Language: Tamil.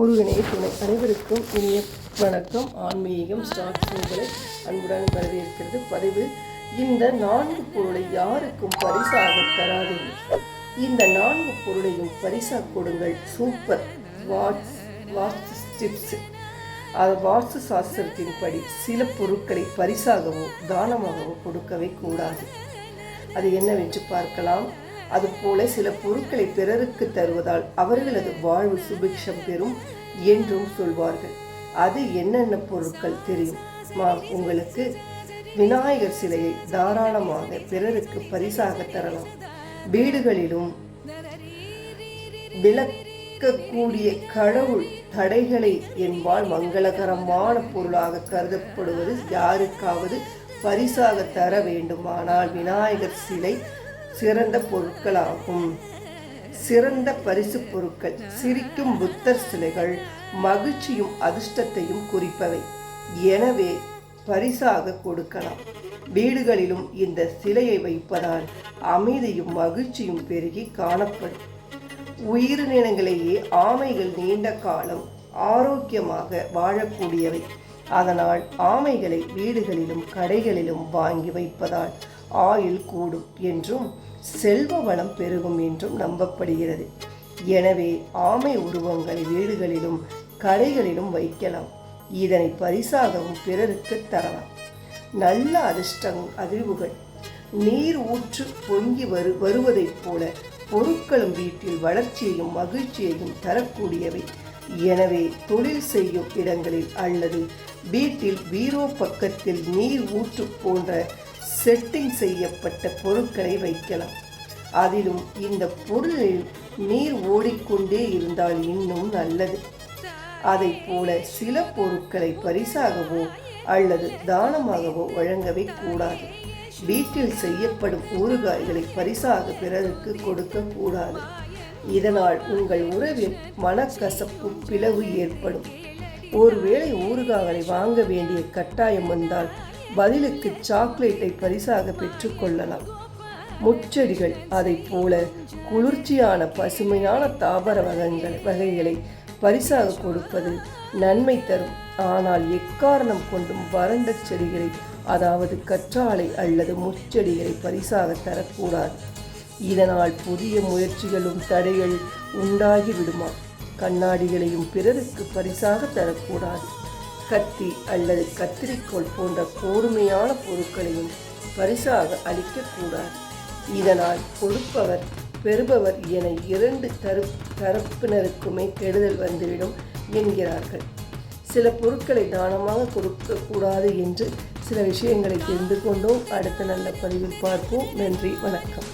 முருகனே துணை. அனைவருக்கும் இனிய வணக்கம். ஆன்மீகம் ஸ்டார்ட் உங்களை அன்புடன் வரவேற்கிறது. பதிவு இந்த நான்கு பொருளை யாருக்கும் பரிசாக தராதீர்கள் இந்த நான்கு பொருளையும் பரிசாக கொடுங்கள். சூப்பர். வாட்ஸ் வாஸ்து டிப்ஸ் அது வாஸ்து சாஸ்திரத்தின் படி சில பொருட்களை பரிசாகவோ தானமாகவோ கொடுக்கவே கூடாது. அது என்னவென்று பார்க்கலாம். அதுபோல சில பொருட்களை பிறருக்கு தருவதால் அவர்களது வாழ்வு சுபிக்ஷம் பெறும் என்றும் சொல்வார்கள். அது என்னென்ன பொருட்கள் தெரியும்? மா உங்களுக்கு விநாயகர் சிலையை தாராளமாக பிறருக்கு பரிசாக தரலாம். வீடுகளிலும் விளக்கக்கூடிய கடவுள் தடைகளை என்பால் மங்களகரமான பொருளாக கருதப்படுவது யாருக்காவது பரிசாக தர வேண்டுமானால் விநாயகர் சிலை சிறந்த பொருட்களாகும். சிறந்த பரிசு பொருட்கள் சிரிக்கும் புத்தர் சிலைகள் மகிழ்ச்சியும் அதிர்ஷ்டத்தையும் குறிப்பவை. எனவே பரிசாக கொடுக்கலாம். வீடுகளிலும் இந்த சிலையை வைப்பதால் அமைதியும் மகிழ்ச்சியும் பெருகி காணப்படும். உயிரினங்களையே ஆமைகள் நீண்ட காலம் ஆரோக்கியமாக வாழக்கூடியவை. அதனால் ஆமைகளை வீடுகளிலும் கடைகளிலும் வாங்கி வைப்பதால் ஆயுள் கூடும் என்றும் செல்வ வளம் பெருகும் என்றும் நம்பப்படுகிறது. எனவே ஆமை உருவங்களை வீடுகளிலும் கடைகளிலும் வைக்கலாம். இதனை பரிசாகவும் பிறருக்கு தரலாம். நல்ல அதிர்ஷ்டம் அதிர்வுகள். நீர் ஊற்று பொங்கி வரு வருவதைப் போல பொருட்களும் வீட்டில் வளர்ச்சியையும் மகிழ்ச்சியையும் தரக்கூடியவை. எனவே தொழில் செய்யும் இடங்களில் அல்லது வீட்டில் பீரோ பக்கத்தில் நீர் ஊற்று போன்ற செட்டிங் செய்யப்பட்ட பொருட்களை வைக்கலாம். அதிலும் இந்த பொருளில் நீர் ஓடிக்கொண்டே இருந்தால் இன்னும் நல்லது. அதை போல சில பொருட்களை பரிசாகவோ அல்லது தானமாகவோ வழங்கவே கூடாது. வீட்டில் செய்யப்படும் ஊறுகாய்களை பரிசாக பிறருக்கு கொடுக்க கூடாது. இதனால் உங்கள் உறவில் மனக்கசப்பு பிளவு ஏற்படும். ஒருவேளை ஊறுகாய்களை வாங்க வேண்டிய கட்டாயம் வந்தால் பதிலுக்கு சாக்லேட்டை பரிசாக பெற்றுக்கொள்ளலாம் முச்செடிகள் அதை போல குளிர்ச்சியான பசுமையான தாவர வகங்கள் வகைகளை பரிசாக கொடுப்பது நன்மை தரும். ஆனால் எக்காரணம் கொண்டும் வறண்ட செடிகளை அதாவது கற்றாழை அல்லது முச்செடிகளை பரிசாக தரக்கூடாது. இதனால் புதிய முயற்சிகளும் தடைகள் உண்டாகிவிடுமா? கண்ணாடிகளையும் பிறருக்கு பரிசாக தரக்கூடாது. கத்தி அல்லது கத்திரிக்கோள் போன்ற கூர்மையான பொருட்களையும் பரிசாக அளிக்கக்கூடாது. இதனால் கொடுப்பவர் பெறுபவர் என இரண்டு தரு தரப்பினருக்குமே கெடுதல் வந்துவிடும் என்கிறார்கள். சில பொருட்களை தானமாக கொடுக்கக்கூடாது என்று சில விஷயங்களை தெரிந்து கொண்டோம். அடுத்த நல்ல பதிவில் பார்ப்போம். நன்றி வணக்கம்.